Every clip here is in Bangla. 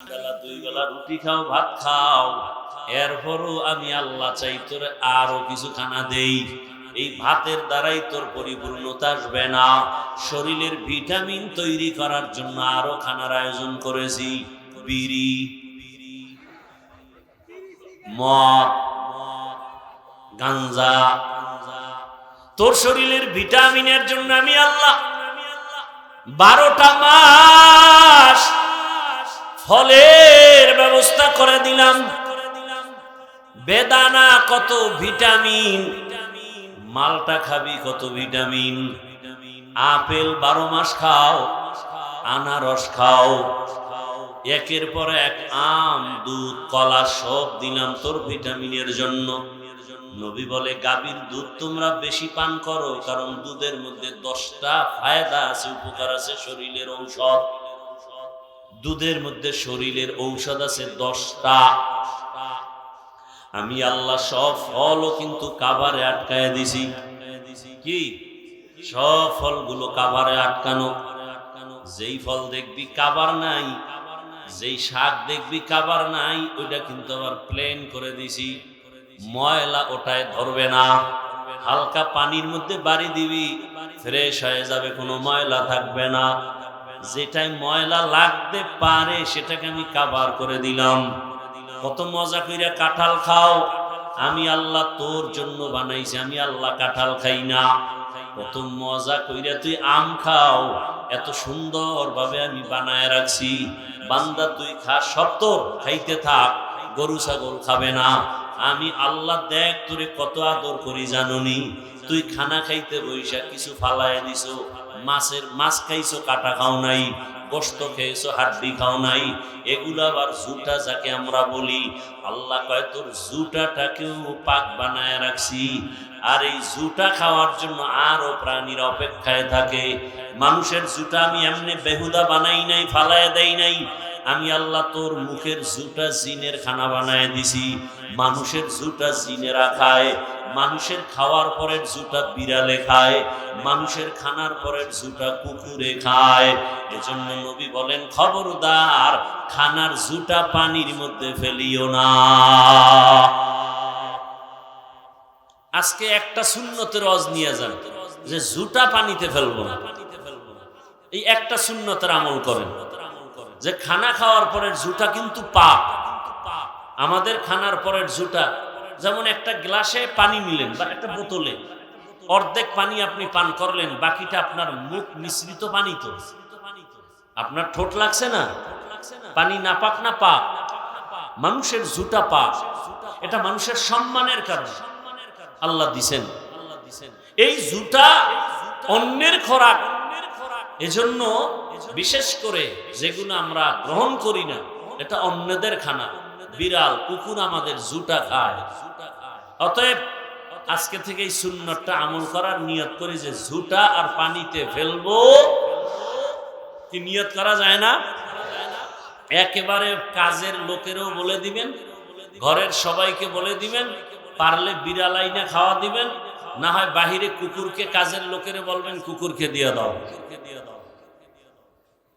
রুটি খাও, ভাত খাও। এরপরও আমি আল্লাহ চাই তোর আরও কিছু খানা দেই। এই ভাতের দ্বারাই তোর পরিপূর্ণতা আসবে না। শরীরের ভিটামিন তৈরি করার জন্য আরও খানার আয়োজন করেছি। বিড়ি, মদ, গাঞ্জা। তোর শরীরের ভিটামিনের জন্য আমি আল্লাহ বারোটা মাস ফলের ব্যবস্থা করে দিলাম। বেদানা কত ভিটামিন, মালটা খাবি কত ভিটামিন। আপেল বারো মাস খাও, আনারস খাও। একের পর এক আম, দুধ, কলা সব দিলাম তোর ভিটামিনের জন্য। নবী বলে, গাভীর দুধ তোমরা বেশি পান করো, কারণ দুধের মধ্যে দশটা ফায়দা আছে, উপকার আছে শরীরের ঔষধ দুধের মধ্যে শরীরের ঔষধ আছে দশটা। আমি আল্লাহ সব ফলও কিন্তু কাবারে আটকায় দিছি। কি? সব ফলগুলো কাবারে আটকানো। যেই ফল দেখবি কাবার নাই, যেই শাক দেখবি কাবার নাই, ওইটা কিন্তু আবার প্লেন করে দিছি। ময়লা ওটায় ধরবে না। হালকা পানির মধ্যে বাড়ি দিবি ফ্রেশ হয়ে যাবে, কোনো ময়লা থাকবে না। যেটাই ময়লা লাগতে পারে, সেটাকে আমি কাবার করে দিলাম। কত মজা কইরা কাঁঠাল খাও। আমি আল্লাহ তোর জন্য বানাইছি, আমি আল্লাহ কাঁঠাল খাই না। কত মজা কইরা তুই আম খাও। এত সুন্দর ভাবে আমি বানায় রাখছি। বান্দা, তুই খা, সব তোর, খাইতে থাক। গরু, ছাগল খাবে না। আমি আল্লাহ দেখ তোরে কত আদর করি জাননি। তুই খানা খাইতে বইসা কিছু ফালায় দিছো, মাছের মাছ খাইছো, কাটা খাও নাই, গোস্ত খেয়েছো, হাড্ডি খাও নাই, এগুলো আবার জুটা যাকে আমরা বলি। আল্লাহ কয়, তোর জুটাটাকেও পাক বানায় রাখছি। আর এই জুটা খাওয়ার জন্য আরও প্রাণীর অপেক্ষায় থাকে। মানুষের জুটা আমি এমনি বেহুদা বানাই নাই, ফালায় দেই নাই। আমি আল্লাহ তোর মুখের জুটা জিনের খানা বানায় দিছি। মানুষের জুটা জিনেরা খায়। মানুষের খাওয়ার পরের জুটা বিড়ালে খায়, মানুষের খানার পরের জুটা কুকুরে খায়। এজন্য নবী বলেন, খবরদার, খানার জুটা পানির মধ্যে ফেলিও না। আজকে একটা শূন্যতের রজ নিয়ে যান, যে জুটা পানিতে ফেলব না। এই একটা শূন্যতের আমল করেন, যে খানা খাওয়ার পরের জুটা কিন্তু পাপ। আমাদের খানার পরের জুটা যেমন একটা গ্লাসে পানি নিলেন বা একটা বোতলে, অর্ধেক পানি আপনি পান করলেন, বাকিটা আপনার মুখ মিশ্রিত পানি তো। আপনার ঠোঁট লাগছে না? পানি না পাক না পাক? মানুষের জুটা পাক। এটা মানুষের সম্মানের কারণ। আল্লাহ দিছেন। এই জুটা অন্যের খোরাক। এজন্য বিশেষ করে যেগুলো আমরা গ্রহণ করি না, এটা অন্যদের খানা। বিড়াল, কুকুর আমাদের জুটা খায়। অতএব আজকে থেকে এই সুন্নতটা আমল করার নিয়ত করি যে ঝুটা আর পানিতে ফেলব। কি নিয়ত করা যায় না? একেবারে কাজের লোকেরও বলে দিবেন, ঘরের সবাইকে বলে দিবেন, পারলে বিড়াল আইনা খাওয়া দিবেন, না হয় বাহিরে কুকুরকে কাজের লোকেরে বলবেন, কুকুরকে দিয়ে দাও।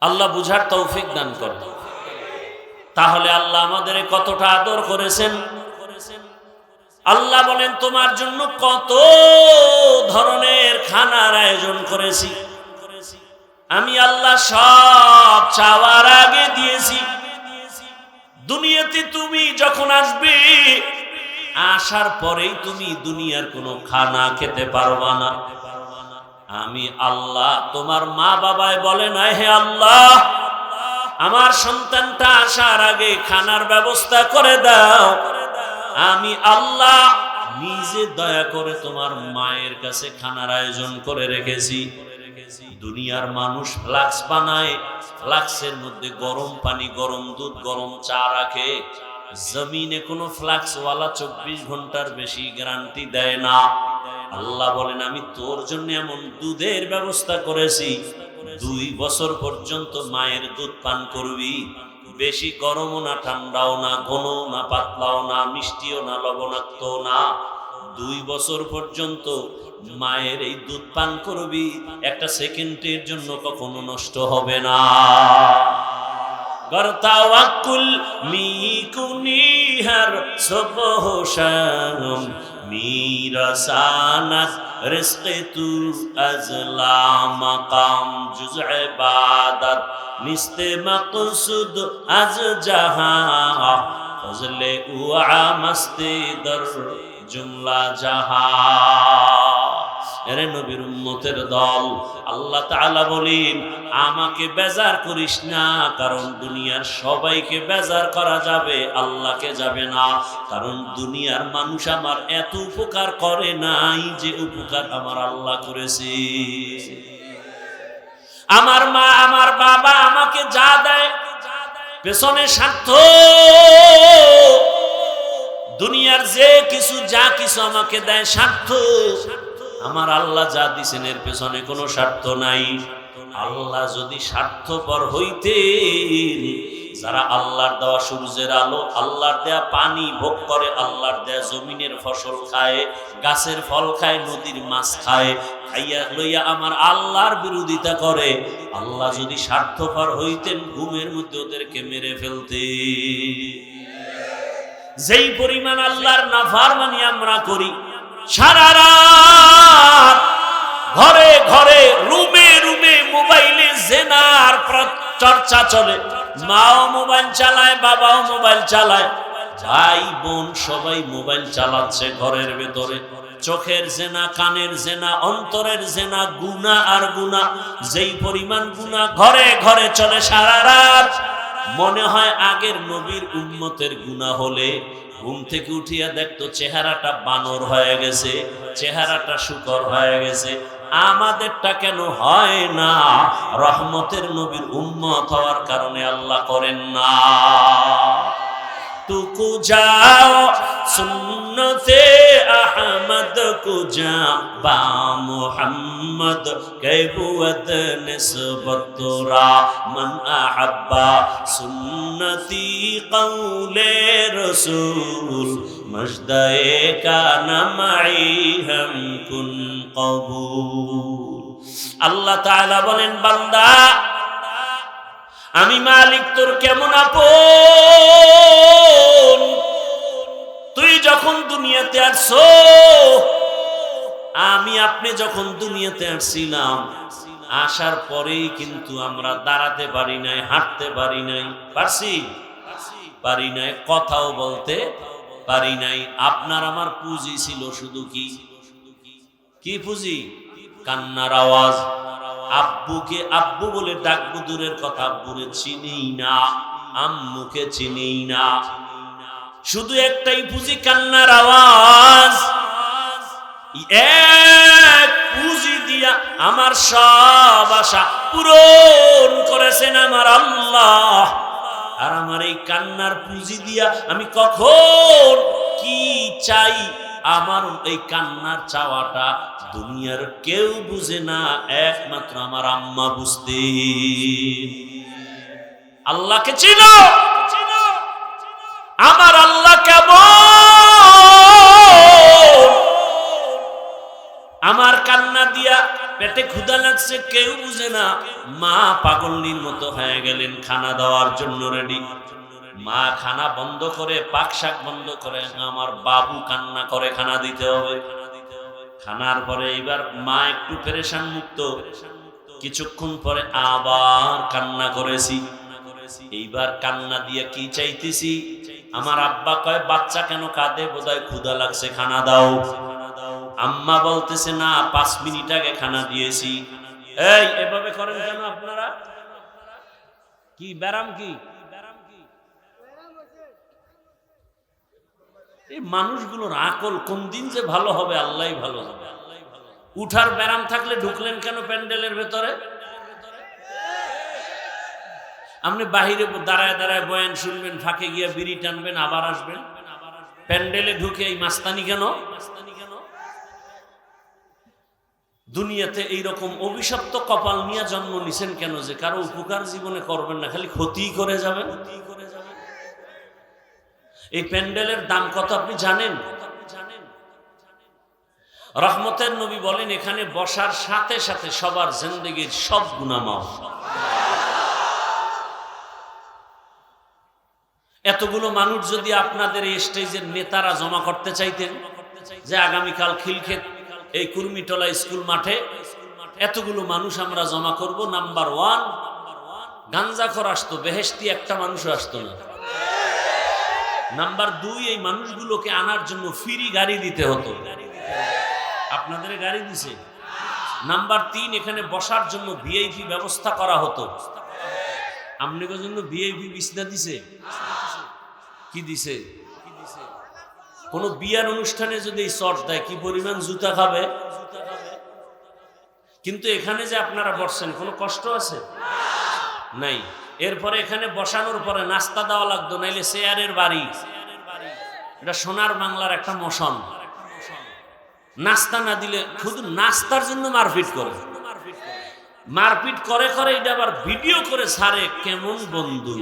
আল্লাহ বুঝার তৌফিক দান করে তাহলে আল্লাহ আমাদের কতটা আদর করেছেন করেছেন? আল্লাহ বলেন, তোমার জন্য কত ধরনের খানার আয়োজন করেছি। আমি আল্লাহ সব চাওয়ার আগে দিয়েছি। দুনিয়াতে তুমি যখন আসবে, আসার পরেই তুমি দুনিয়ার কোনো খানা খেতে পারবা না। আমি আল্লাহ তোমার মা বাবায় বলে না হে আল্লাহ, আমার সন্তানটা আসার আগে খানার ব্যবস্থা করে দাও। আমি আল্লাহ নিজে দয়া করে তোমার মায়ের কাছে খানার আয়োজন করে রেখেছি। দুনিয়ার মানুষ ফ্লাক্স বানায়, ফ্লাক্সের মধ্যে গরম পানি, গরম দুধ, গরম চা রাখে। জমিনে কোনো ফ্লাক্সওয়ালা চব্বিশ ঘণ্টার বেশি গ্যারান্টি দেয় না। আল্লাহ বলেন, আমি তোর জন্য এমন দুধের ব্যবস্থা করেছি। দুই বছর পর্যন্ত মায়ের দুধ পান করবি। বেশি গরমও না, ঠান্ডাও না, ঘনও না, পাতলাও না, মিষ্টিও না লবণাক্ত না। দুই বছর পর্যন্ত মায়ের এই দুধ পান করবি, একটা সেকেন্ডের জন্য কখনো নষ্ট হবে না। করতাওয়াক্কুল মি কুনিহার সুবহ শাম মিরাসানাত রিজক তু আজলা মাকাম জুজ ইবাদত নিস্তে মকসুদ আজ জাহা ফজলে উআ মস্তি দর জুমলা জাহা এরে নবীর উম্মতের দল, আল্লাহ তাআলা বলেন, আমাকে বেজার করিস না, কারণ দুনিয়ার সবাইকে বেজার করা যাবে, আল্লাহকে যাবে না। কারণ দুনিয়ার মানুষ আমার এত উপকার করে নাই যে উপকার আমার আল্লাহ করেছে। আমার মা, আমার বাবা আমাকে যা দেয়, পেছনে স্বার্থ। দুনিয়ার যে কিছু, যা কিছু আমাকে দেয় স্বার্থ। আমার আল্লাহ যা দিছেন এর পেছনে কোনো স্বার্থ নাই। আল্লাহ যদি স্বার্থপর হইতে যারা আল্লাহর দেওয়া সূর্যের আলো, আল্লাহর দেয়া পানি ভোগ করে, আল্লাহর দেয়া জমিনের ফসল খায়, গাছের ফল খায়, নদীর মাছ খায়, খাইয়া লইয়া আমার আল্লাহর বিরোধিতা করে, আল্লাহ যদি স্বার্থপর হইতেন, ঘুমের মধ্যে ওদেরকে মেরে ফেলতে যেই পরিমাণ আল্লাহর নাফারমানি আমরা করি সারা রাত ঘরে ঘরে, রুমে রুমে মোবাইলে জেনার চর্চা চলে। মাও মোবাইল চালায়, বাবাও মোবাইল চালায়। ভাই বোন সবাই মোবাইল চালাচ্ছে ঘরের ভেতরে। চোখের জেনা, কানের জেনা, অন্তরের জেনা গুনা আর গুনা যেই পরিমাণ গুনা ঘরে ঘরে চলে সারা রাত। মনে হয় আগের নবীর উন্মতের গুণা হলে ঘুম থেকে উঠিয়া দেখতো চেহারাটা বানর হয়ে গেছে, চেহারাটা শুকর হয়ে গেছে। আমাদেরটা কেন হয় না? রহমতের নবীর উন্মত হওয়ার কারণে আল্লাহ করেন না। টুকু যাও, সুন্নতে আহমদ কুজা বা মুহাম্মদ কৈবুয়ত নিসবত তোরা। মন আহাব্বা সুন্নতি কৌলে রসুল, মজদায়ে কানা মাই হাম কুন কবুল। আল্লাহ তাআলা বলেন, বান্দা, আমি মালিক, তোর কেমন আপন? আসছো আমি আপনি যখন দুনিয়াতে আসছিলাম, আসার পরেই কিন্তু আমরা দাঁড়াতে পারি নাই, হাঁটতে পারি নাই। পারছি? পারি নাই, কথাও বলতে পারি নাই। আপনার আমার পুঁজি ছিল শুধু কি? কি পুঁজি? কান্নার আওয়াজ। আব্বুকে আব্বু বলে দূরের কথা আব্বুরে চিনেই না, আম্মুকে চিনেই না। শুধু একটাই পুঁজি, কান্নার আওয়াজ। এক পুঁজি দিয়া আমার সব আশা পূরণ করেছেন আমার আল্লাহ। আর আমার এই কান্নার পুঁজি দিয়া আমি কখন কি চাই? আমার এই কান্নার চাওয়াটা দুনিয়ার কেউ বুঝে না, একমাত্র আমার আম্মা বুঝতে আল্লাহকে ছিল আমার আল্লাহ কেমন? আমার কান্না দিয়া পেটে ক্ষুধা লাগছে, কেউ বুঝে না। মা পাগলনির মতো হয়ে গেলেন, খানা দেওয়ার জন্য রেডি মা খানা বন্ধ করে, পাক শাক বন্ধ করে, আমার বাবু কান্না করে খানা দিতে হবে। খানার পরে এবার মা একটু পেরেশান মুক্ত। কিছুক্ষণ পরে আবার কান্না করেছি। এইবার কান্না দিয়ে কি চাইতেছি? আমার আব্বা কয়, বাচ্চা কেন কাঁদে? বোধহয় ক্ষুদা লাগছে, খানা দাও। আম্মা বলতেছে, না, পাঁচ মিনিট আগে খানা দিয়েছি। এই, এভাবে করেন কেন আপনারা? কি, ব্যারাম কি? এই মানুষগুলোর আকল কোন দিন যে ভালো হবে আল্লাহ ভালো হবে। উঠার ব্যারাম থাকলে ঢুকলেন কেন প্যান্ডেলের ভেতরে? আপনি বাহিরে দাঁড়ায় দাঁড়ায় বয়ান শুনবেন, ফাঁকে গিয়ে বিড়ি টানবেন, আবার আসবেন। প্যান্ডেলে ঢুকে এই মাস্তানি কেন? দুনিয়াতে এইরকম অভিশপ্ত কপাল নিয়ে জন্ম নিছেন কেন যে কারও উপকার জীবনে করবেন না, খালি ক্ষতি করে যাবেন? এই প্যান্ডেলের দাম কত আপনি জানেন? রহমতের নবী বলেন, এখানে বসার সাথে সাথে সবার জিন্দগির সব গুণামাফ এতগুলো মানুষ যদি আপনাদের এই স্টেজের নেতারা জমা করতে চাইতেন, যে আগামীকাল খিলক্ষেত, এই কুর্মিটলা স্কুল মাঠে এতগুলো মানুষ আমরা জমা করব। নাম্বার ওয়ান গাঞ্জাখর আসতো বেহেস্তি একটা মানুষও আসতো না। নাম্বার দুই, এই মানুষগুলোকে আনার জন্য ফ্রি গাড়ি দিতে হতো। আপনাদের গাড়ি দিছে? নাম্বার তিন, এখানে বসার জন্য ভিআইপি ব্যবস্থা করা হতো। আপনাদের জন্য ভিআইপি বিছনা দিছে? কি দিছে? কোন বিয়ার অনুষ্ঠানে যদি চট দেয়, কি পরিমাণ জুতা খাবে? কিন্তু এখানে যে আপনারা বসছেন, কোনো কষ্ট আছে? নাই। এরপরে এখানে বসানোর পরে নাস্তা দেওয়া লাগতো, নাইলে চেয়ারের বাড়ি। এটা সোনার বাংলার একটা মশন নাস্তা না দিলে শুধু নাস্তার জন্য মারপিট করে। মারপিট করে করে, এটা আবার ভিডিও করে সারে কেমন বন্ধু।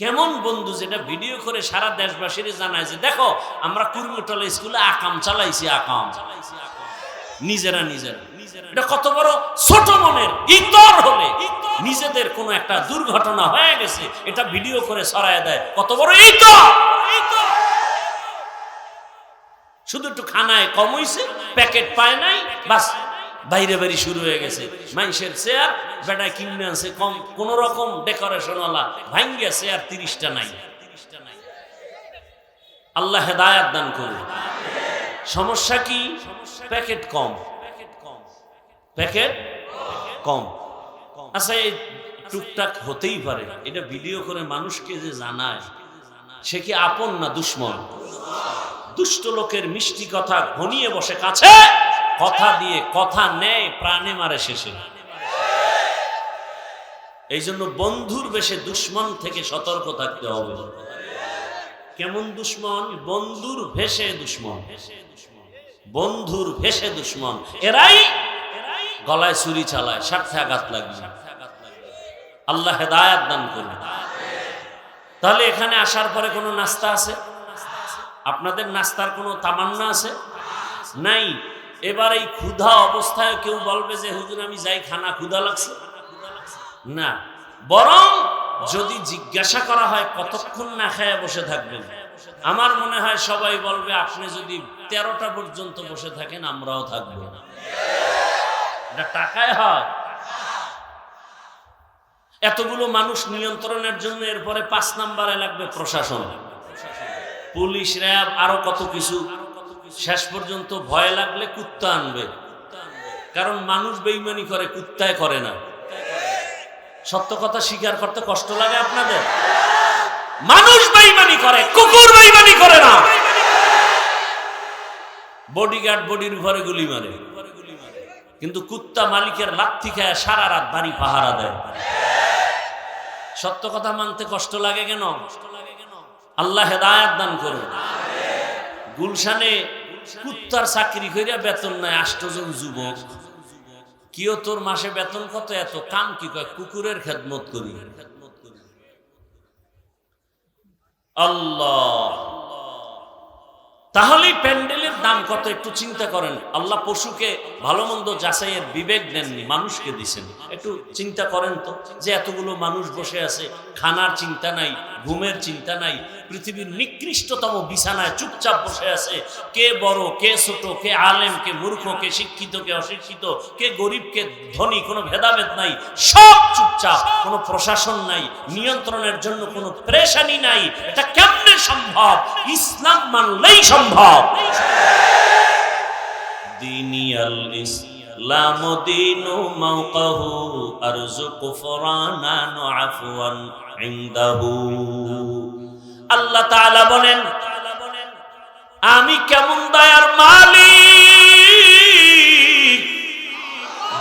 কেমন বন্ধু যেটা ভিডিও করে সারা দেশবাসীর জানায় যে, দেখো, আমরা কুর্মিটলা স্কুলে আকাম চালাইছি, আকাম। নিজেরা নিজেরা। এটা কত বড় ছোট মনের ইতর হলে নিজেদের কোনো একটা দুর্ঘটনা হয়ে গেছে, এটা ভিডিও করে ছড়ায় দেয়। কত বড় ইতর! শুধু একটু খানায় কম হইছে, প্যাকেট পায় নাই, বাস বাইরে বাইরে শুরু হয়ে গেছে। মানুষের চেয়ার বেটায় কিনে আছে কম, কোন রকম ডেকোরেশন ওলা ভাঙ্গিয়া চেয়ার তিরিশটা নাই। আল্লাহ হেদায়াত দান করুন। সমস্যা কি? প্যাকেট কম। প্যাকেট কম। আচ্ছা এই টুকটাক হতেই পারে। এটা ভিডিও করে মানুষকে যে জানায়, সে কি আপন না দুশ্মন? দুষ্ট লোকের মিষ্টি কথা ঘনিয়ে বসে, কাছে কথা দিয়ে কথা নেয়, প্রাণে মারে শেষে। এই জন্য বন্ধুর বেশে দুশ্মন থেকে সতর্ক থাকতে হবে। কেমন দুশ্মন? বন্ধুর ভেসে দুশ্মন। বন্ধুর ভেসে দুশ্মন। এরাই গলায় ছুরি চালায়, স্বার্থে আঘাত লাগবে। আল্লাহ হেদায়াত দান করবে তাহলে এখানে আসার পরে কোনো নাস্তা আছে? আপনাদের নাস্তার কোনো তামান্না আছে? নাই। এবার এই ক্ষুধা অবস্থায় কেউ বলবে যে, হুজুর, আমি যাই, খানা ক্ষুধা লাগছে। না, বরং যদি জিজ্ঞাসা করা হয় কতক্ষণ না খায় বসে থাকবেন? আমার মনে হয় সবাই বলবে, আপনি যদি তেরোটা পর্যন্ত বসে থাকেন, আমরাও থাকব। টাকায় হয়। এতগুলো মানুষ নিয়ন্ত্রণের জন্য এরপরে পাঁচ নাম্বারে লাগবে প্রশাসন। পুলিশ, র্যাব, আরও কত কিছু। শেষ পর্যন্ত ভয় লাগলে কুত্তা আনবে। কারণ মানুষ বেইমানি করে, কুত্তায় করে না। সত্য কথা স্বীকার করতে কষ্ট লাগে আপনাদের? মানুষ বেইমানি করে, কুকুর বেইমানি করে না। বডিগার্ড বডির উপরে গুলি মারে। কিন্তু কুত্তা মালিকের লাথি খায়, সারা রাত বাড়ি পাহারা দেয়। সত্য কথা মানতে কষ্ট লাগে কেন? আল্লাহ হেদায়াত দান করুন। গুলশানে কুত্তার চাকরি করিয়া বেতন নাই আষ্টজন যুবক। কিও তোর মাসে বেতন কত এত? কাম কি কয়? কুকুরের খেদমত করি। আল্লাহ। তাহলেই প্যান্ডেলের দাম কত একটু চিন্তা করেন। আল্লাহ পশুকে ভালো মন্দ যাচাইয়ের বিবেক দেননি, মানুষকে দিছেন। একটু চিন্তা করেন তো, যে এতগুলো মানুষ বসে আছে, খানার চিন্তা নাই, ঘুমের চিন্তা নাই পৃথিবীর নিকৃষ্টতম বিছানায় চুপচাপ বসে আছে। কে বড়, কে ছোট, কে আলেম, কে মূর্খ, কে শিক্ষিত, কে অশিক্ষিত, কে গরিব, কে ধনী, কোনো ভেদাভেদ নাই। সব চুপচাপ, কোনো প্রশাসন নাই, নিয়ন্ত্রণের জন্য কোনো প্রেশানি নাই। এটা কেমনে সম্ভব? ইসলাম মানলেই সম্ভব। দিনিয়াল ইসলাম দিনু মাওকাহু আরজুকু ফরানান আফওয়ান ইনদাহু। আল্লাহ তাআলা বলেন, আমি কেমন দয়ার মালিক?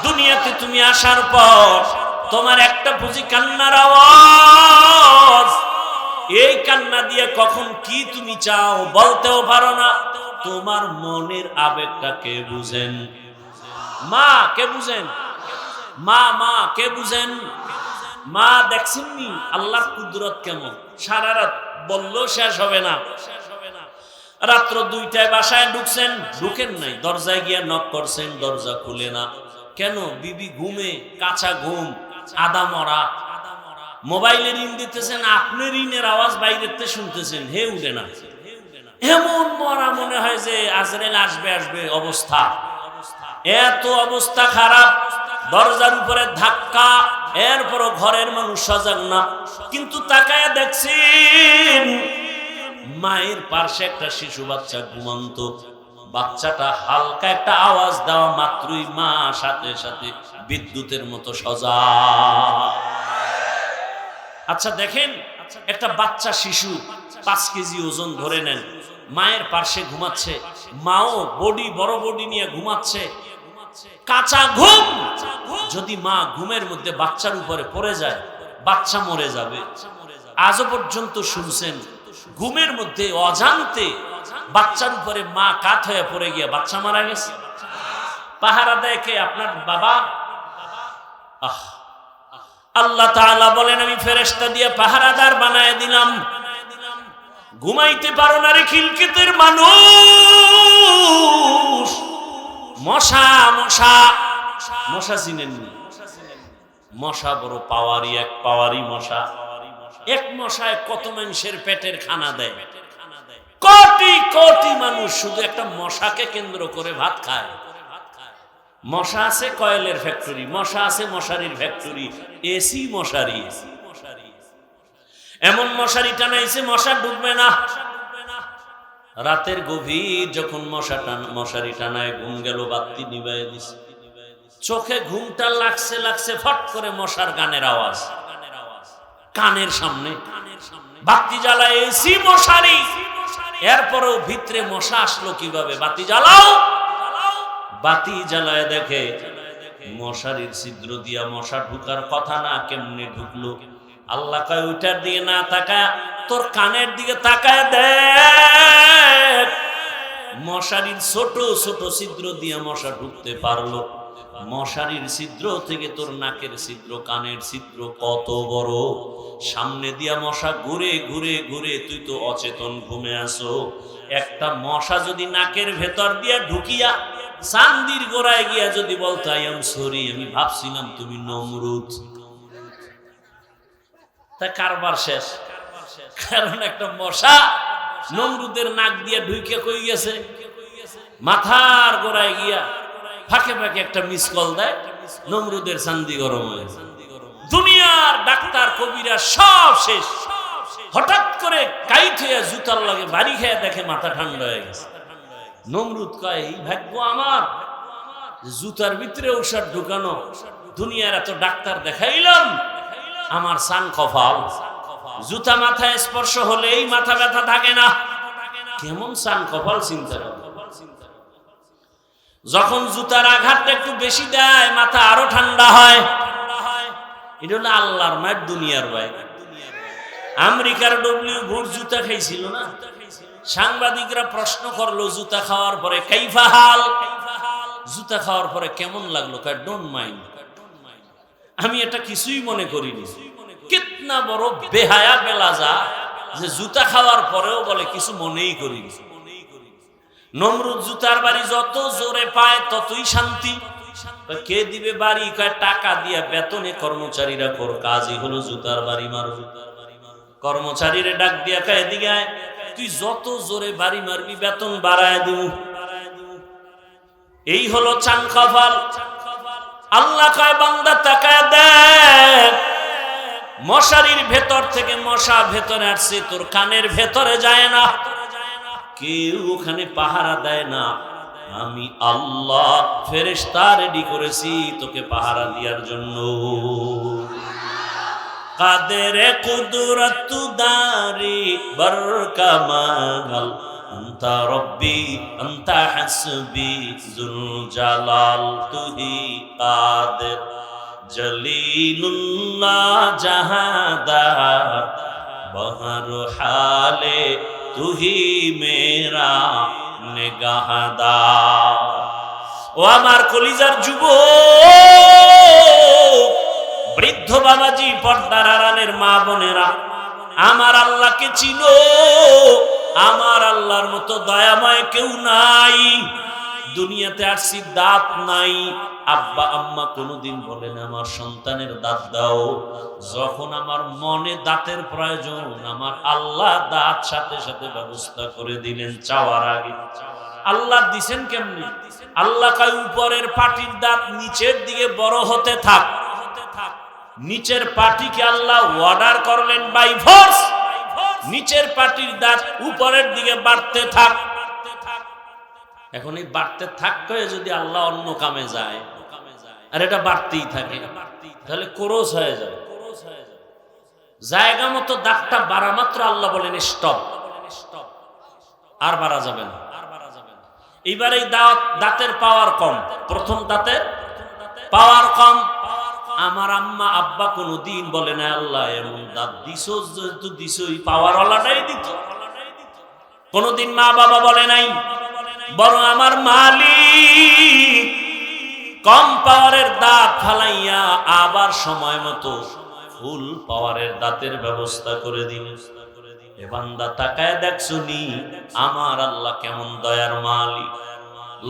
দুনিয়াতে তুমি আসার পর তোমার একটা বুঝি কান্নার আওয়াজ। এই কান্না দিয়ে কখন কি তুমি চাও বলতেও পারো না। তোমার মনের আবেগটা কে বুঝেন? মা কে বুঝেন? মা মা কে বুঝেন? মা দেখছেননি? আল্লাহর কুদরত কেমন? সারা রাত বললেও শেষ হবে না। রাত্র দুইটায় বাসায় ঢুকছেন, ঢুকেন নাই। দরজায় গিয়া নক করছেন, দরজা খুলে না। কেন? বিবি ঘুমে, কাঁচা ঘুম, আদা মরা। মোবাইলে ঋণ দিতেছেন, আপনি ঋণের আওয়াজ বাইরেতে শুনতেছেন, হে উঠে না। এমন মরা মনে হয় যে আজরেল আসবে আসবে অবস্থা। এত অবস্থা খারাপ। দরজার উপরে ধাক্কা। এরপরও ঘরের মানুষ সজাগ না। কিন্তু তাকায় দেখছেন, মায়ের পার্শ্বে একটা শিশু বাচ্চা ঘুমন্ত। বাচ্চাটা হালকা একটা আওয়াজ দেওয়া মাত্রই মা সাথে সাথে বিদ্যুতের মতো সজা আচ্ছা দেখেন, একটা বাচ্চা শিশু পাঁচ কেজি ওজন ধরে নেন। মায়ের পার্শ্বে ঘুমাচ্ছে, মাও বডি, বড় বডি নিয়ে ঘুমাচ্ছে। কাঁচা ঘুম। যদি মা ঘুমের মধ্যে বাচ্চার উপরে পড়ে যায়, বাচ্চা মরে যাবে। আজও পর্যন্ত শুনছেন, ঘুমের মধ্যে অজান্তে বাচ্চার উপরে মা কাত হয়ে পড়ে গিয়ে বাচ্চা মারা গেছে। পাহারা দেয় কে? আপনার বাবা? আহ। আল্লাহ তাআলা বলেন, আমি ফেরেশতা দিয়ে পাহারাদার বানায় দিলাম। ঘুমাইতে পারো না রে খিলকিতের মানুষ। মশা মশা মশা চিনেননি? মশা বড় পাওয়ারি, এক পাওয়ারি মশা। এক মশায় কত মানুষের পেটের খানা দেয়? কোটি কোটি মানুষ শুধু একটা মশাকে কেন্দ্র করে ভাত খায়। মশা আছে কয়েলের ফ্যাক্টরি, মশা আছে মশারির ফ্যাক্টরি এসি মশারি। এমন মশারি টানাইছে, মশা ডুববে না। রাতের গভীর যখন মশা টান, মশারি টানায় ঘুম গেল, বাতি নিবাই দিছে। চোখে ঘুমটা লাগছে লাগছে, ফট করে মশার গানের আওয়াজ। কানের সামনে। বাতি জ্বালা এসি মশারি! এরপরেও ভিতরে মশা আসলো কীভাবে? বাতি জ্বালাও! বাতি জ্বালায় দেখে মশারির ছিদ্র দিয়া মশা ঢুকার কথা না কেমনে ঢুকলো? আল্লাহ কয়, ওইটার দিকে না তাকায়, তোর কানের দিকে তাকায় দেখ। মশারির ছোট ছোট ছিদ্র দিয়ে মশা ঢুকতে পারল। মশারির ছিদ্র থেকে তোর নাকের ছিদ্র, কানের ছিদ্র কত বড়? সামনে দিয়া মশা ঘুরে ঘুরে ঘুরে তুই তো অচেতন ঘুমে আসো একটা মশা যদি নাকের ভেতর দিয়া ঢুকিয়া চান্দির গোড়ায় গিয়া যদি বলতো, আই এম সরি, আমি ভাবছিলাম তুমি নমরুদ। তা কারবার শেষ। কারণ একটা মশা নমরুদের নাক দিয়ে ঢুকে কই গেছে? মাথার গোড়ায় গিয়া ফাঁকে ফাঁকে একটা মিস কল দেয়, নমরুদের চান্দি গরম। দুনিয়ার ডাক্তার, কবিরা সব শেষ। হঠাৎ করে কাইট জুতার লাগে বাড়ি খেয়ে দেখে মাথা ঠান্ডা হয়ে গেছে। নমরুদ কয়, এই ভাগ্য আমার জুতার ভিতরে ঔষধ ঢুকানো, দুনিয়ার এত ডাক্তার দেখাইলাম, আমার সান কফাল। জুতা মাথায় স্পর্শ হলেই মাথা ব্যথা থাকে না। কেমন সান কপাল চিন্তা যখন জুতার আঘাতটা একটু বেশি দেয়, মাথা আরও ঠান্ডা হয়। এটা হলো আল্লাহর মায়ের দুনিয়ার ভাই। আমেরিকার ডব্লিউ ভোট জুতা খাইছিল না? সাংবাদিকরা প্রশ্ন করল, জুতা খাওয়ার পরে কাইফা হাল? জুতা খাওয়ার পরে কেমন লাগল? কার ডোন্ট মাইন্ড আমি এটা কিছুই মনে করিনি। কিতনা বড় বেহায়া বেলাজা যে জুতা খাওয়ার পরেও বলে কিছু মনেই করিনি নমরুদ জুতার বাড়ি যত জোরে পায় ততই শান্তি। কে দিবে বাড়ি? টাকা দিয়া বেতনে কর্মচারীরা কর কাজই হলো জুতার বাড়ি মারো কর্মচারীরে ডাক দিয়া এদিকে আয়, তুই যত জোরে বাড়ি মারবি বেতন বাড়ায় দিব। এই হলো চান কপাল। আল্লাহ কয় বান্দা তাকায় দেখ মশারির ভেতর থেকে মশা ভেতরে আসছে, তোর কানের ভেতরে যায় না। কেউ ওখানে পাহারা দেয় না। আমি আল্লাহ ফেরেস্তা রেডি করেছি তোকে পাহারা দেওয়ার জন্য। কাদের কুদরত দারি বরকামাল আন্তা রব্বি, আন্তা হাসবি জুল জালাল তুহি কাদের জলিলুল্লাহ জাহাদার বহর হালে তুহি মেরা নেগাহাদার ও আমার কলিজার যুব বৃদ্ধ বাবাজি, পর্দার আড়ালের মা বোনেরা, আমার আল্লাহকে চিনো, আমার আল্লাহর মতো দয়াময় কেউ নাই। দুনিয়াতে আসছি, দাঁত নাই। আব্বা, আম্মা কোনোদিন বলেন আমার সন্তানের দাঁত দাও। যখন আমার মনে দাঁতের প্রয়োজন, আমার আল্লাহ দাঁত সাথে সাথে ব্যবস্থা করে দিলেন চাওয়ার আগে। আল্লাহ দিছেন কেমনি? আল্লাহ কয়, উপরের পাটির দাঁত নিচের দিকে বড় হতে থাক। নিচের পাটিকে আল্লাহ অর্ডার করলেন বাই ফোর্স নিচের পাটির দাঁত উপরের দিকে বাড়তে থাক। এখন এই বাড়তে থাকতে যদি আল্লাহ অন্য কামে যায়, আর এটা বাড়তেই থাকে। তাহলে ক্রোশ হয়ে যায় জায়গা মতো দাঁতটা বাড়া মাত্র আল্লাহ বলেন, স্টপ। আর বাড়া যাবে না। এইবার এই দাঁত দাঁতের পাওয়ার কম। প্রথম দাঁতের পাওয়ার কম। আমার আম্মা, আব্বা কোনো দিন বলে না, আল্লাহ এমন দাঁত দিস যেহেতু দিস পাওয়ার ওয়ালাটাই দিত। কোনোদিন মা বাবা বলে নাই। বরং আমার মালিক কম পাওয়ারের দাঁত ফালাইয়া আবার সময় মতো ফুল পাওয়ারের দাঁতের ব্যবস্থা করে দিল। এ বান্দা তাকায় নি আমার আল্লাহ কেমন দয়ার মালিক।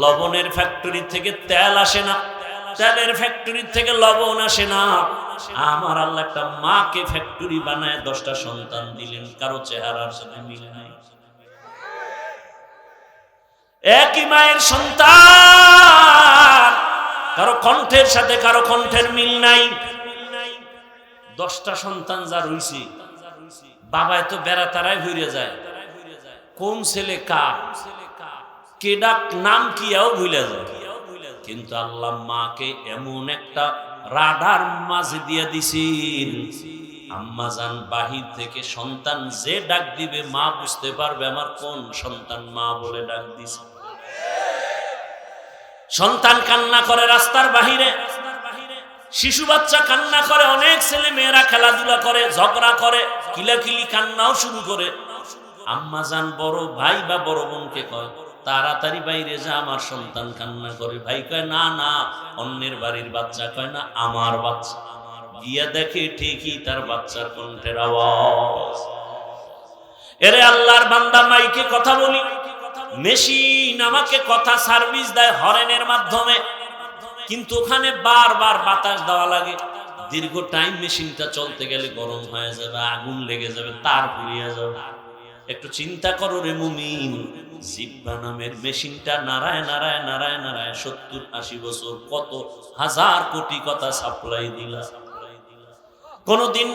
লবণের ফ্যাক্টরি থেকে তেল আসে না, তেলের ফ্যাক্টরি থেকে লবণ আসে না। আমার আল্লাহ একটা মাকে ফ্যাক্টরি বানায় দশটা সন্তান দিলেন, কারও চেহারার সাথে মিল নাই। একই মায়ের সন্তান। কারও কণ্ঠের সাথে, কারও কণ্ঠের মিল নাই। দশটা সন্তান যা রইছে বাবা এত বেড়া তারাই ঘুরে যায়। কোন ছেলে কে ডাক? নাম কি এও ভুলে যায়। কিন্তু আল্লাহ মাকে এমন একটা রাডার মাঝে দিয়ে দিছেন, আম্মা জান, বাহির থেকে সন্তান যে ডাক দিবে, মা বুঝতে পারবে আমার কোন সন্তান মা বলে ডাক দিছে। সন্তান কান্না করে রাস্তার বাহিরে, শিশু বাচ্চা কান্না করে, অনেক ছেলে মেয়েরা খেলাধুলা করে, ঝগড়া করে, কিলাকিলি কান্নাও শুরু করে। আম্মা জান বড় ভাই বা বড় বোনকে কয়, তাড়াতাড়ি বাইরে যা, আমার সন্তান কান্না করে। ভাই কয়, না না। অন্যের বাড়ির বাচ্চা কয়, না, আমার বাচ্চা। গিয়া দেখে ঠিকই তার বাচ্চার কণ্ঠের আওয়াজ। এরে আল্লাহর বান্দা, মাইকে কথা বলি। মেশিন আমাকে কথা সার্ভিস দেয় হরেনের মাধ্যমে। কিন্তু ওখানে বারবার বাতাস দেওয়া লাগে। দীর্ঘ টাইম মেশিনটা চলতে গেলে গরম হয়ে যাবে, আগুন লেগে যাবে, তার পুড়িয়ে যাবে। একটু চিন্তা করো রে মুমিন, জিব্বা নামের মেশিনটা নারায় নারায় নারায় নারায় সত্তর আশি বছর কত হাজার কোটি কথা সাপ্লাই দিলা। কোনদিন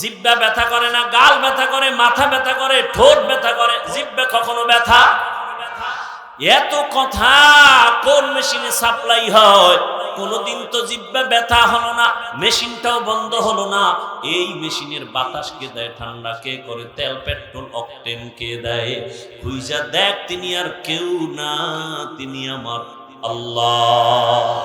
জিব্বা ব্যথা করে না, গাল ব্যথা করে, মাথা ব্যথা করে, ঠোঁট ব্যথা করে, জিব্বা কখনো ব্যথা এত কথা কোন মেশিনে সাপ্লাই হয়? কোনদিন তো জিব্বা ব্যথা হলো না, মেশিনটাও বন্ধ হলো না। এই মেশিনের বাতাস কে দেয়, ঠান্ডা কে করে? তেল, পেট্রোল, অকটেন কে দেয়? খুইজা দেখ, তিনি আর কেউ না, তিনি আমার আল্লাহ।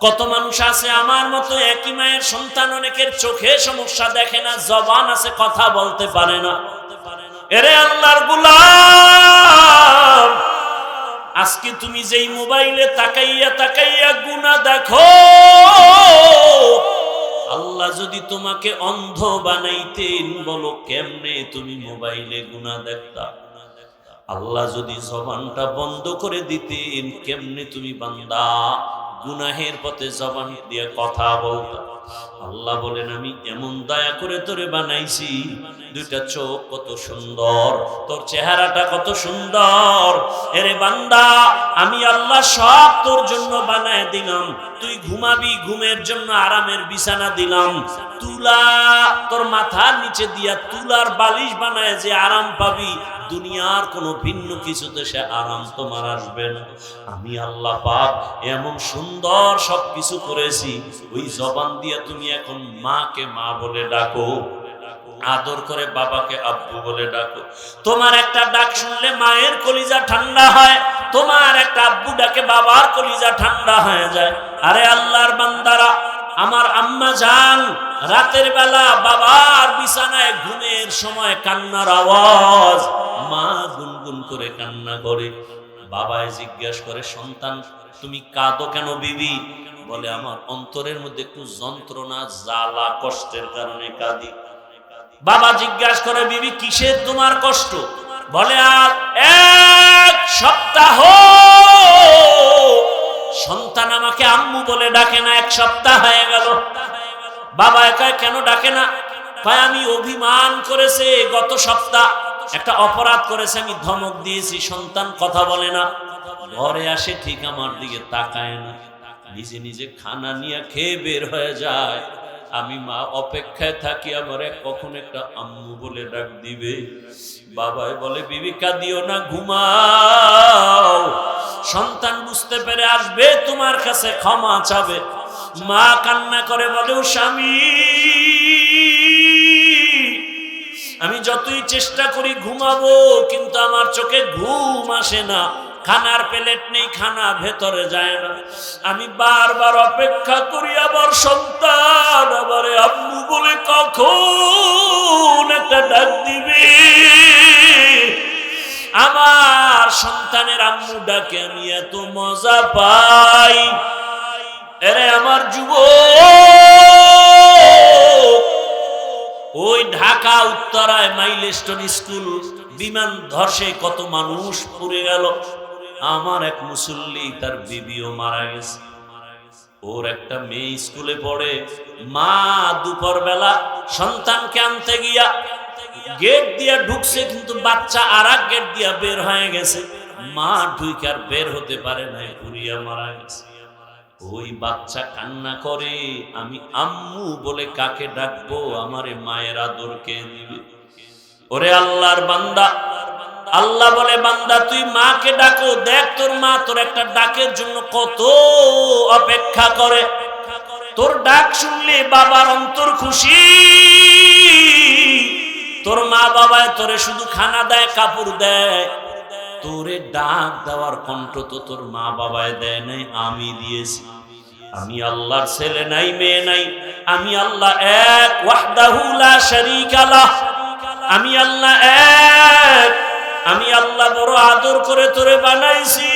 কত মানুষ আছে আমার মতো, একই মায়ের সন্তান অনেকের চোখে সমস্যা দেখে না, জবান আছে, কথা বলতে পারে না। এরে আল্লাহর গুলাম! আজকে তুমি যেই মোবাইলে তাকাইয়া তাকাইয়া গুনা দেখো, আল্লাহ যদি তোমাকে অন্ধ বানাইতেন, বলো কেমনে তুমি মোবাইলে গুনা দেখতা? আল্লাহ যদি জবানটা বন্ধ করে দিতেন, কেমনে তুমি বান্দা গুনাহের পথে জবান দিয়ে কথা বলতা? আল্লাহ বলেন, আমি এমন দয়া করে তোরে বানাইছি, দুইটা চোখ কত সুন্দর, তোর চেহারাটা কত সুন্দর। এরে বান্দা, আমি আল্লাহ সব তোর জন্য বানায় দিলাম। তুই ঘুমাবি, ঘুমের জন্য আরামের বিছানা দিলাম। তুলা তোর মাথার নিচে দিয়া তুলার বালিশ বানায় যে আরাম পাবি, দুনিয়ার কোনো ভিন্ন কিছুতে সে আরাম তোমার আসবে না। আমি আল্লাহ পাক এমন সুন্দর সব কিছু করেছি, ওই জবান দিয়ে তুমি এখন মাকে মা বলে ডাকো। আদর করে বাবাকে আব্বু বলে ডাকো। তোমার একটা ডাক শুনলে মায়ের কলিজা ঠান্ডা হয়। তোমার একটা আব্বু ডাকে বাবার কলিজা ঠান্ডা হয়ে যায়। আরে আল্লাহর বান্দারা, আমার আম্মা যান, রাতের বেলা বাবার বিছানায় ঘুমের সময় কান্নার আওয়াজ, মা গুনগুন করে কান্না করে। বাবায় জিজ্ঞাসা করে, সন্তান তুমি কাঁদো কেন বিবি? বলে, আমার অন্তরের মধ্যে একটু যন্ত্রণা, জ্বালা, কষ্টের কারণে কাঁদি। বাবা জিজ্ঞাসা করে, বিবি, কিসের তোমার কষ্ট? বলে, আর এক সপ্তাহ। সন্তান আমাকে আম্মু বলে ডাকে না, এক সপ্তাহ হয়ে গেল। বাবা একা, কেন ডাকে না? কয়, আমি অভিমান করেছে গত সপ্তাহ। একটা অপরাধ করেছে, আমি ধমক দিয়েছি, সন্তান কথা বলে না। ঘরে আসে ঠিক আমার দিকে তাকায় না। নিজে নিজে খানা নিয়ে খেয়ে বের হয়ে যায়। আমি মা অপেক্ষায় থাকি, আমার কখন একটা আম্মু বলে ডাক দিবে। বাবাই বলে বিবিকা দিও না, ঘুমাও। সন্তান বুঝতে পেরে আসবে, তোমার কাছে ক্ষমা চাবে। মা কান্না করে বলে, ও স্বামী, আমি যতই চেষ্টা করি ঘুমাবো, কিন্তু আমার চোখে ঘুম আসে না। খানার প্লেট নেই, খানা ভেতরে যায় না। আমি বারবার অপেক্ষা করি আবার সন্তান আবার আম্মু বলে কখন একটা ডাক দিবে? আমার সন্তানের আম্মু ডাকে, আমি এত মজা পাই। এরে আমার যুব ওই ঢাকা উত্তরায় মাইলস্টোন স্কুল, বিমান ধসে কত মানুষ পুড়ে গেল। আমার এক মুসল্লি, তার বিবিও মারা গেছে। ওর একটা মেয়ে স্কুলে পড়ে। মা দুপুর বেলা সন্তানকে আনতে গিয়া গেট দিয়া ঢুকছে, কিন্তু বাচ্চা আর গেট দিয়া বের হয়ে গেছে। মা ঢুকে আর বের হতে পারে না ঘুরিয়া মারা গেছে। ওই বাচ্চা কান্না করে, আমি আম্মু বলে কাকে ডাকবো, আমারে মায়ের আদর কে দিবে? ওরে আল্লাহর বান্দা আল্লাহ বলে, বান্দা, তুই মাকে ডাকো, দেখ তোর মা তোর একটা ডাকের জন্য কত অপেক্ষা করে। তোর ডাক শুনলে বাবার অন্তর খুশি। তোর মা বাবায় তোরে শুধু খানা দেয়, কাপড় দেয়। তোরে ডাক দেওয়ার কণ্ঠ তো তোর মা বাবায় দেয় নাই, আমি দিয়েছি। আমি আল্লাহর ছেলে নাই, মেয়ে নাই। আমি আল্লাহ এক, ওয়াহদাহু লা শারীকা লাহ। আমি আল্লাহ এক আমি আল্লাহ বড় আদর করে তোরে বানাইছি।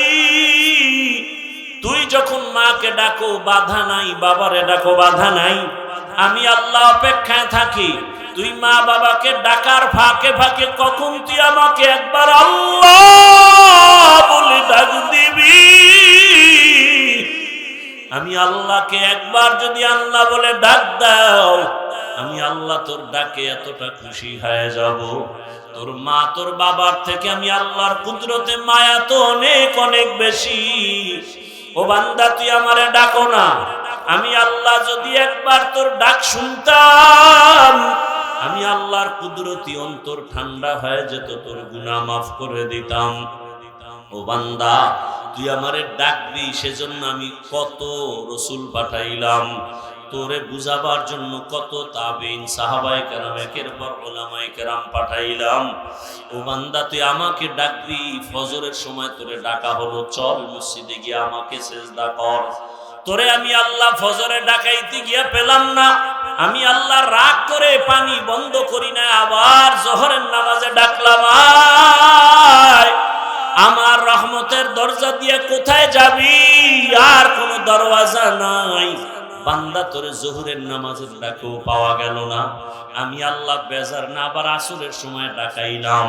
তুই যখন মাকে ডাকো, বাধা নাই, বাবারে ডাকো, বাধা নাই। আমি আল্লাহ অপেক্ষায় থাকি। তুই মা বাবাকে ডাকার ফাঁকে ফাঁকে কখন তুই আমাকে একবার আল্লাহ বলে ডাক দিবি? আমি আল্লাহকে একবার যদি আল্লাহ বলে ডাক দাও আমি আল্লাহ তোর ডাকে এতটা খুশি হয়ে যাব। তোর মা তোর বাবার থেকে আমি আল্লাহর কুদরতে মায়া তো অনেক অনেক বেশি। ও বান্দা, তুই আমারে ডাকো না। আমি আল্লাহ যদি একবার তোর ডাক শুনতাম, আমি আল্লাহর কুদরতি অন্তর ঠান্ডা হয়ে যেত, তোর গুনাহ মাফ করে দিতাম। ও বান্দা, তুই আমারে ডাকবি, সেজন্য আমি কত রসুল পাঠাইলাম। তোরে বুঝাবার জন্য কত তাবিন সাহাবাই কেরাম, একের পর ওলামাই কেরাম পাঠাইলাম। ও বান্দা, তুই আমাকে ডাকবি, ফজরের সময় তোরে ডাকা হলো, চল মসজিদে গিয়ে আমাকে সেজদা কর। তোরে আমি আল্লাহ ফজরে ডাকাইতে গিয়া পেলাম না। আমি আল্লাহ রাগ করে পানি বন্ধ করি না, আবার জহরের নামাজে ডাকলাম আমার রহমতের দরজা দিয়ে কোথায় যাবি? আর কোনো দরওয়াজা নাই। বান্দা তোরে জহুরের নামাজের ডাকেও পাওয়া গেল না। আমি আল্লাহ বেজার না, আবার আসরের সময় ডাকাইলাম।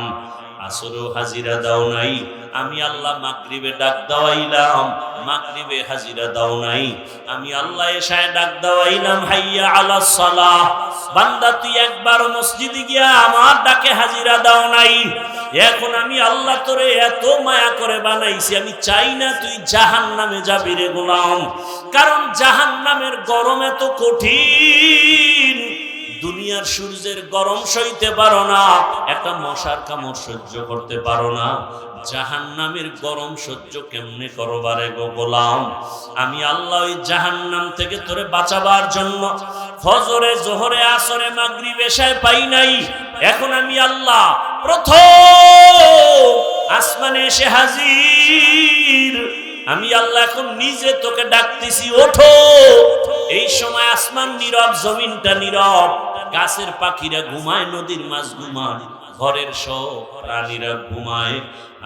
আসরেও হাজিরা দাও নাই। আমি আল্লাহ মাগরিবে ডাক দাওয়াইলাম। মাগরিবে হাজিরা দাও নাই। আমি আল্লাহ এসায় ডাক দাওয়াইলাম, হাইয়া আলা সালাহ। বান্দা, তুই একবার মসজিদে গিয়া আমার ডাকে হাজিরা দাও নাই। এখন আমি আল্লাহ তোরে এত মায়া করে বানাইছি, আমি চাই না তুই জাহান নামে যাবি রে গোলাম। কারণ জাহান নামের গরম এত কঠিন। দুনিয়ার সূর্যের গরম সইতে পারো না, একটা মশার কামড় সহ্য করতে পারো না। জাহান নামের গরম সহ্য কেমনে করবারে গো গোলাম? আমি আল্লাহ ওই জাহান নাম থেকে তোরে বাঁচাবার জন্য ফজরে, জোহরে, আসরে মাগরি বেশায় পাই নাই। এখন আমি আল্লাহ প্রথম আসমানে এসে হাজির। আমি আল্লাহ এখন নিজে তোকে ডাকতেছি, ওঠো। এই সময় আসমান নীরব, জমিনটা নীরব। গাছের পাখিরা ঘুমায়, নদীর মাছ ঘুমায়। ঘরের সব প্রাণীরা ঘুমায়।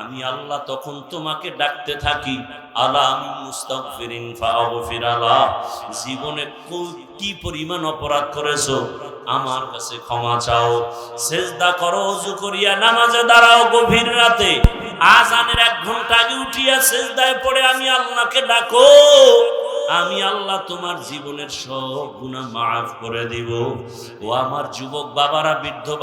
আমি আল্লাহ তখন তোমাকে ডাকতে থাকি, আলা জীবনে কি পরিমাণ অপরাধ করেছ? আমার কাছে ক্ষমা চাও। সেজদা করো করিয়া নামাজে দাঁড়াও গভীর রাতে। আজানের এক ঘণ্টা আগে উঠিয়া সেজদায় পড়ে আমি আল্লাহকে ডাকো। আমি আল্লাহ তোমার জীবনের সব গুণা মাফ করে দিব। ও আমার যুবক বাবারা, বৃদ্ধ